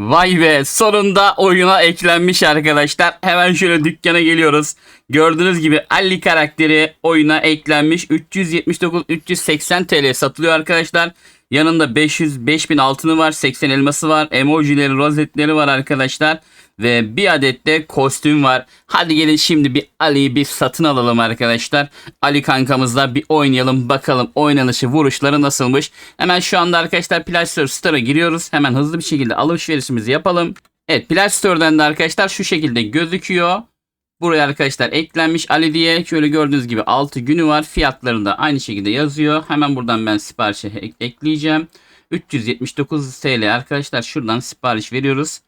Vay be sonunda oyuna eklenmiş arkadaşlar. Hemen şöyle dükkana geliyoruz. Gördüğünüz gibi Ali karakteri oyuna eklenmiş. 379-380 TL satılıyor arkadaşlar. Yanında 500 5000 altını var, 80 elması var, emojileri, rozetleri var arkadaşlar. Ve bir adet de kostüm var. Hadi gelin şimdi bir Ali'yi bir satın alalım arkadaşlar. Ali kankamızla bir oynayalım bakalım oynanışı vuruşları nasılmış. Hemen şu anda arkadaşlar Play Store Store'a giriyoruz. Hemen hızlı bir şekilde alışverişimizi yapalım. Evet Play Store'dan da arkadaşlar şu şekilde gözüküyor. Buraya arkadaşlar eklenmiş Ali diye şöyle gördüğünüz gibi 6 günü var. Fiyatlarını da aynı şekilde yazıyor. Hemen buradan ben siparişe ek- ekleyeceğim. 379 TL arkadaşlar şuradan sipariş veriyoruz.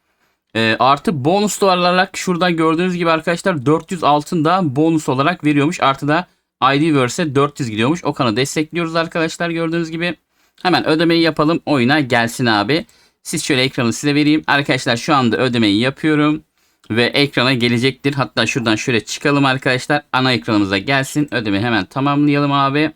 Ee, artı bonus olarak şuradan gördüğünüz gibi arkadaşlar 400 altın da bonus olarak veriyormuş. Artı da ID verse 400 gidiyormuş. Okan'ı destekliyoruz arkadaşlar gördüğünüz gibi. Hemen ödemeyi yapalım. Oyuna gelsin abi. Siz şöyle ekranı size vereyim. Arkadaşlar şu anda ödemeyi yapıyorum. Ve ekrana gelecektir. Hatta şuradan şöyle çıkalım arkadaşlar. Ana ekranımıza gelsin. Ödemeyi hemen tamamlayalım abi.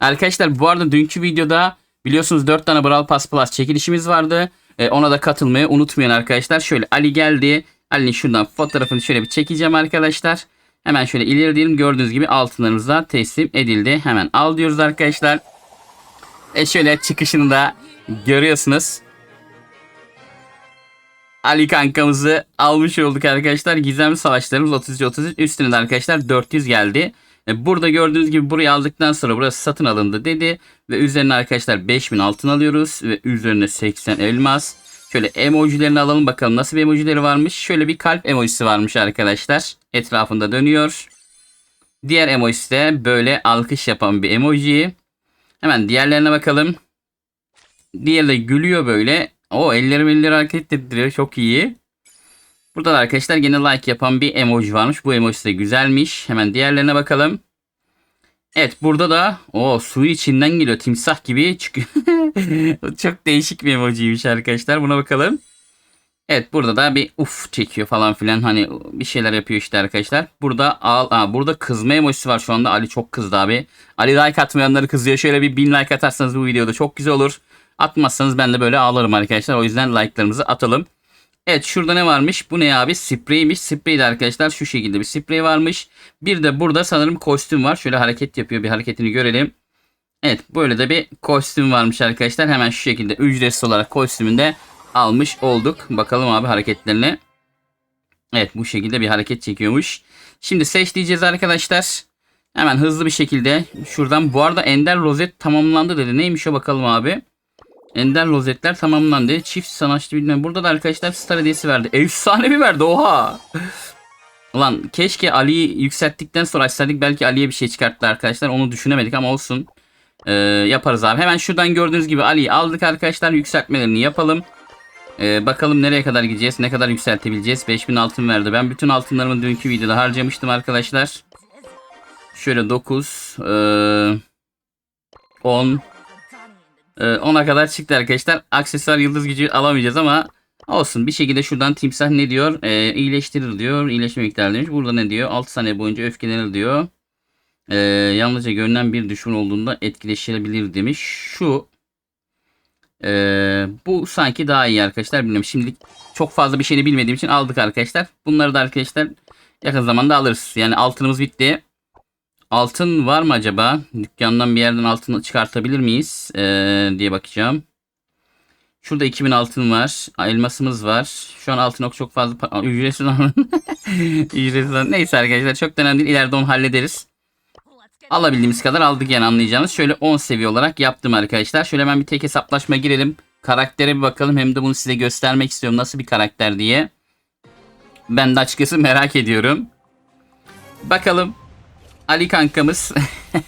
Arkadaşlar bu arada dünkü videoda biliyorsunuz 4 tane Brawl Pass Plus çekilişimiz vardı. E, ona da katılmayı unutmayın arkadaşlar. Şöyle Ali geldi. Ali'nin şuradan fotoğrafını şöyle bir çekeceğim arkadaşlar. Hemen şöyle ileri diyelim. Gördüğünüz gibi altınlarımız da teslim edildi. Hemen al diyoruz arkadaşlar. E şöyle çıkışını da görüyorsunuz. Ali kankamızı almış olduk arkadaşlar. Gizemli savaşlarımız 33-33 üstüne de arkadaşlar 400 geldi. E, Burada gördüğünüz gibi burayı aldıktan sonra burası satın alındı dedi. Ve üzerine arkadaşlar 5000 altın alıyoruz. Ve üzerine 80 elmas. Şöyle emojilerini alalım bakalım nasıl bir emojileri varmış. Şöyle bir kalp emojisi varmış arkadaşlar. Etrafında dönüyor. Diğer emojisi de böyle alkış yapan bir emoji. Hemen diğerlerine bakalım. Diğeri de gülüyor böyle. O elleri elleri hareket ettiriyor. Çok iyi. Burada da arkadaşlar yine like yapan bir emoji varmış. Bu emoji de güzelmiş. Hemen diğerlerine bakalım. Evet burada da o suyu içinden geliyor. Timsah gibi çıkıyor. Çok değişik bir emojiymiş arkadaşlar. Buna bakalım. Evet burada da bir uf çekiyor falan filan. Hani bir şeyler yapıyor işte arkadaşlar. Burada al, aa, burada kızma emojisi var şu anda. Ali çok kızdı abi. Ali like atmayanları kızıyor. Şöyle bir bin like atarsanız bu videoda çok güzel olur. Atmazsanız ben de böyle ağlarım arkadaşlar. O yüzden like'larımızı atalım. Evet şurada ne varmış? Bu ne abi? Spreymiş. Sprey de arkadaşlar şu şekilde bir sprey varmış. Bir de burada sanırım kostüm var. Şöyle hareket yapıyor. Bir hareketini görelim. Evet böyle de bir kostüm varmış arkadaşlar. Hemen şu şekilde ücretsiz olarak kostümünü de almış olduk. Bakalım abi hareketlerine. Evet bu şekilde bir hareket çekiyormuş. Şimdi seç diyeceğiz arkadaşlar. Hemen hızlı bir şekilde şuradan. Bu arada Ender Rozet tamamlandı dedi. Neymiş o bakalım abi. Ender rozetler tamamlandı. Çift sanaçlı bilmem. Burada da arkadaşlar star hediyesi verdi. Efsane bir verdi oha. Ulan keşke Ali'yi yükselttikten sonra açsaydık belki Ali'ye bir şey çıkarttı arkadaşlar. Onu düşünemedik ama olsun. Ee, yaparız abi. Hemen şuradan gördüğünüz gibi Ali'yi aldık arkadaşlar. Yükseltmelerini yapalım. Ee, bakalım nereye kadar gideceğiz. Ne kadar yükseltebileceğiz. 5000 altın verdi. Ben bütün altınlarımı dünkü videoda harcamıştım arkadaşlar. Şöyle 9 ee, 10 ee, 10'a kadar çıktı arkadaşlar. Aksesuar yıldız gücü alamayacağız ama olsun. Bir şekilde şuradan timsah ne diyor? Ee, iyileştirir diyor. İyileşme miktarı demiş. Burada ne diyor? 6 saniye boyunca öfkelenir diyor. Ee, yalnızca görünen bir düşman olduğunda etkileşilebilir demiş. Şu ee, bu sanki daha iyi arkadaşlar. Bilmiyorum. Şimdilik çok fazla bir şeyini bilmediğim için aldık arkadaşlar. Bunları da arkadaşlar yakın zamanda alırız. Yani altınımız bitti. Altın var mı acaba? Dükkandan bir yerden altın çıkartabilir miyiz? Ee, diye bakacağım. Şurada 2000 altın var. Elmasımız var. Şu an altın ok çok fazla ücretsiz ücretsiz. Neyse arkadaşlar çok önemli değil. İleride onu hallederiz. Alabildiğimiz kadar aldık yani anlayacağınız. Şöyle 10 seviye olarak yaptım arkadaşlar. Şöyle hemen bir tek hesaplaşma girelim. Karaktere bir bakalım. Hem de bunu size göstermek istiyorum. Nasıl bir karakter diye. Ben de açıkçası merak ediyorum. Bakalım. Ali kankamız.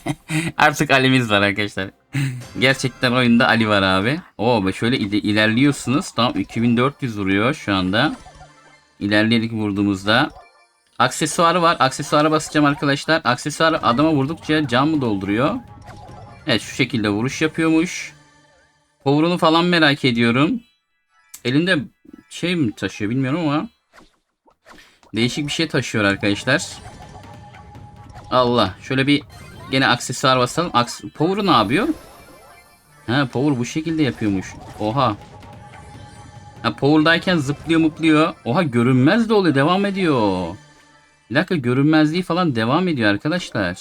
Artık Ali'miz var arkadaşlar. Gerçekten oyunda Ali var abi. Oo şöyle il- ilerliyorsunuz. Tamam 2400 vuruyor şu anda. İlerleyerek vurduğumuzda. Aksesuarı var. Aksesuara basacağım arkadaşlar. Aksesuar adama vurdukça can mı dolduruyor? Evet şu şekilde vuruş yapıyormuş. Power'unu falan merak ediyorum. Elinde şey mi taşıyor bilmiyorum ama. Değişik bir şey taşıyor arkadaşlar. Allah. Şöyle bir gene aksesuar basalım. Aks Power'u ne yapıyor? Ha Power bu şekilde yapıyormuş. Oha. Ha, power'dayken zıplıyor mupluyor. Oha görünmez de oluyor. Devam ediyor. Bir dakika görünmezliği falan devam ediyor arkadaşlar.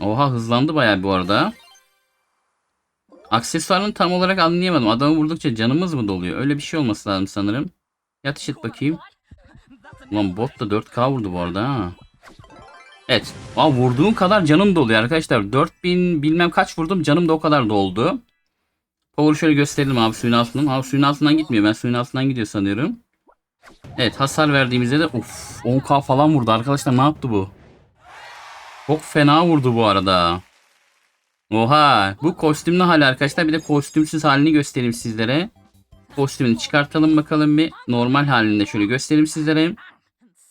Oha hızlandı bayağı bu arada. Aksesuarını tam olarak anlayamadım. Adamı vurdukça canımız mı doluyor? Öyle bir şey olması lazım sanırım. Yatış et bakayım. Ulan bot da 4K vurdu bu arada ha. Evet. Aa, vurduğum kadar canım doluyor arkadaşlar. 4000 bilmem kaç vurdum canım da o kadar doldu. Power şöyle gösterelim abi suyun altından. Abi suyun altından gitmiyor. Ben suyun altından gidiyor sanıyorum. Evet hasar verdiğimizde de uf 10k falan vurdu arkadaşlar. Ne yaptı bu? Çok fena vurdu bu arada. Oha bu kostümlü hali arkadaşlar. Bir de kostümsüz halini göstereyim sizlere. Kostümünü çıkartalım bakalım bir. Normal halinde şöyle göstereyim sizlere.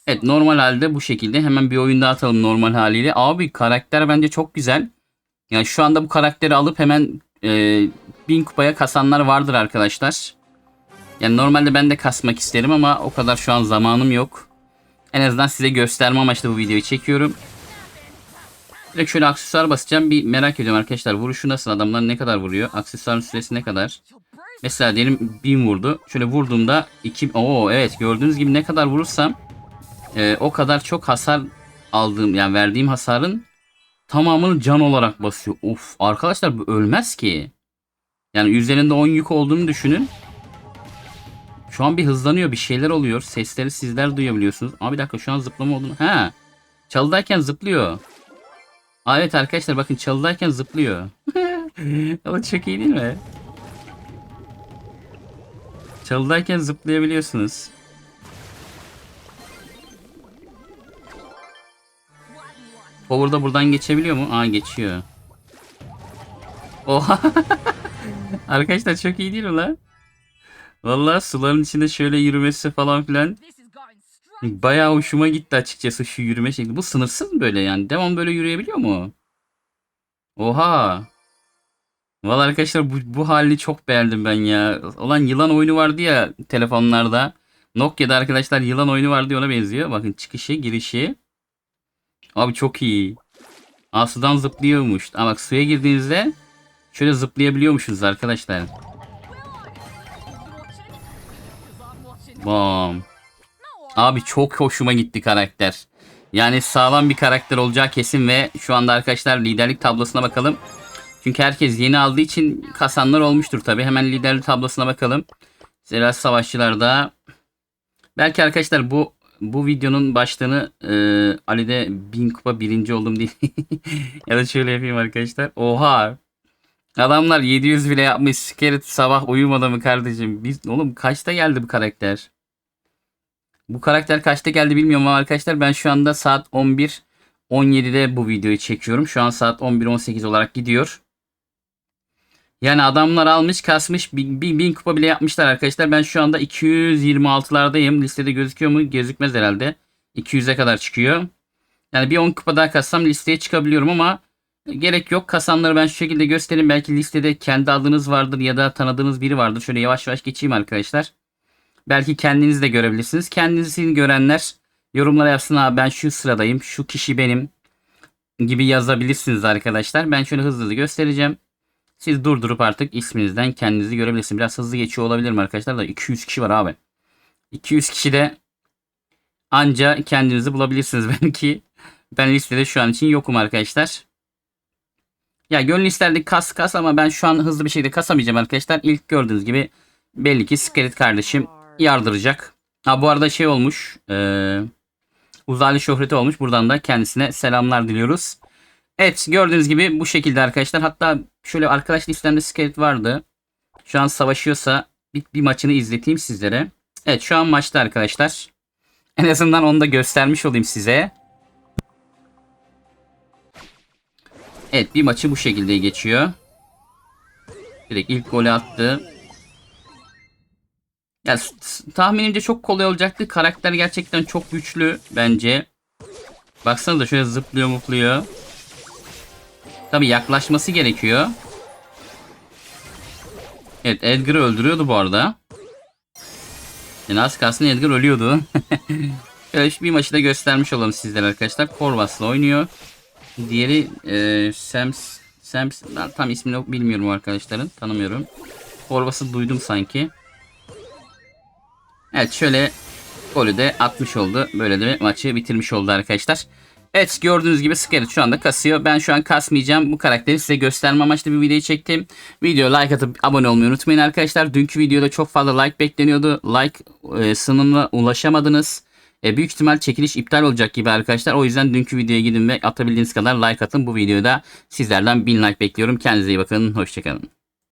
Evet normal halde bu şekilde. Hemen bir oyunda atalım normal haliyle. Abi karakter bence çok güzel. Yani şu anda bu karakteri alıp hemen e, 1000 kupaya kasanlar vardır arkadaşlar. Yani normalde ben de kasmak isterim ama o kadar şu an zamanım yok. En azından size gösterme amaçlı bu videoyu çekiyorum. Direkt şöyle aksesuar basacağım. Bir merak ediyorum arkadaşlar. Vuruşu nasıl? Adamlar ne kadar vuruyor? Aksesuarın süresi ne kadar? Mesela diyelim 1000 vurdu. Şöyle vurduğumda 2 Oo evet gördüğünüz gibi ne kadar vurursam e, o kadar çok hasar aldığım yani verdiğim hasarın tamamını can olarak basıyor. Of arkadaşlar bu ölmez ki. Yani üzerinde 10 yük olduğunu düşünün. Şu an bir hızlanıyor bir şeyler oluyor. Sesleri sizler duyabiliyorsunuz. Aa bir dakika şu an zıplama olduğunu. He. Çalıdayken zıplıyor. Aa, evet arkadaşlar bakın çalıdayken zıplıyor. Ama çok iyi değil mi? Çalıdayken zıplayabiliyorsunuz. Power da buradan geçebiliyor mu? Aa geçiyor. Oha. Arkadaşlar çok iyi değil mi lan? Vallahi suların içinde şöyle yürümesi falan filan bayağı hoşuma gitti açıkçası şu yürüme şekli. Bu sınırsız mı böyle yani? Devam böyle yürüyebiliyor mu? Oha. Vallahi arkadaşlar bu, bu halini çok beğendim ben ya. Olan yılan oyunu vardı ya telefonlarda. Nokia'da arkadaşlar yılan oyunu vardı ona benziyor. Bakın çıkışı girişi. Abi çok iyi. Aa sudan zıplıyormuş. Ama bak suya girdiğinizde şöyle zıplayabiliyormuşuz arkadaşlar. Bam. Abi çok hoşuma gitti karakter. Yani sağlam bir karakter olacağı kesin ve şu anda arkadaşlar liderlik tablosuna bakalım. Çünkü herkes yeni aldığı için kasanlar olmuştur tabi. Hemen liderlik tablosuna bakalım. Zira savaşçılarda belki arkadaşlar bu bu videonun başlığını e, Ali'de bin kupa birinci oldum diye ya da şöyle yapayım arkadaşlar. Oha Adamlar 700 bile yapmış. Skelet sabah uyumadı mı kardeşim? Biz oğlum kaçta geldi bu karakter? Bu karakter kaçta geldi bilmiyorum ama arkadaşlar ben şu anda saat 11 17'de bu videoyu çekiyorum. Şu an saat 11-18 olarak gidiyor. Yani adamlar almış kasmış bin, bin, bin kupa bile yapmışlar arkadaşlar. Ben şu anda 226'lardayım. Listede gözüküyor mu? Gözükmez herhalde. 200'e kadar çıkıyor. Yani bir 10 kupa daha kassam listeye çıkabiliyorum ama gerek yok. Kasanları ben şu şekilde göstereyim. Belki listede kendi adınız vardır ya da tanıdığınız biri vardır. Şöyle yavaş yavaş geçeyim arkadaşlar. Belki kendiniz de görebilirsiniz. Kendinizi görenler yorumlara yazsın abi ben şu sıradayım. Şu kişi benim gibi yazabilirsiniz arkadaşlar. Ben şöyle hızlı hızlı göstereceğim. Siz durdurup artık isminizden kendinizi görebilirsiniz. Biraz hızlı geçiyor olabilirim arkadaşlar da 200 kişi var abi. 200 kişi de anca kendinizi bulabilirsiniz belki. Ben listede şu an için yokum arkadaşlar. Ya gönül isterdik kas kas ama ben şu an hızlı bir şekilde kasamayacağım arkadaşlar. İlk gördüğünüz gibi belli ki Skelet kardeşim yardıracak. Ha bu arada şey olmuş. E, uzaylı şöhreti olmuş. Buradan da kendisine selamlar diliyoruz. Evet gördüğünüz gibi bu şekilde arkadaşlar. Hatta şöyle arkadaş listemde Skelet vardı. Şu an savaşıyorsa bir, bir maçını izleteyim sizlere. Evet şu an maçta arkadaşlar. En azından onu da göstermiş olayım size. Evet bir maçı bu şekilde geçiyor. Direkt ilk golü attı. Ya tahminimce çok kolay olacaktı. Karakter gerçekten çok güçlü bence. Baksana da şöyle zıplıyor mutluyor. Tabi yaklaşması gerekiyor. Evet Edgar'ı öldürüyordu bu arada. Yani az kalsın Edgar ölüyordu. Şöyle bir maçı da göstermiş olalım sizlere arkadaşlar. Korvas'la oynuyor. Diğeri e, Sams, Sams tam ismini bilmiyorum arkadaşların. Tanımıyorum. Korvas'ı duydum sanki. Evet şöyle golü de atmış oldu. Böyle de maçı bitirmiş oldu arkadaşlar. Evet gördüğünüz gibi Scarlet şu anda kasıyor. Ben şu an kasmayacağım. Bu karakteri size gösterme amaçlı bir videoyu çektim. Video like atıp abone olmayı unutmayın arkadaşlar. Dünkü videoda çok fazla like bekleniyordu. Like e, sınırına ulaşamadınız. E, büyük ihtimal çekiliş iptal olacak gibi arkadaşlar. O yüzden dünkü videoya gidin ve atabildiğiniz kadar like atın. Bu videoda sizlerden 1000 like bekliyorum. Kendinize iyi bakın. Hoşçakalın.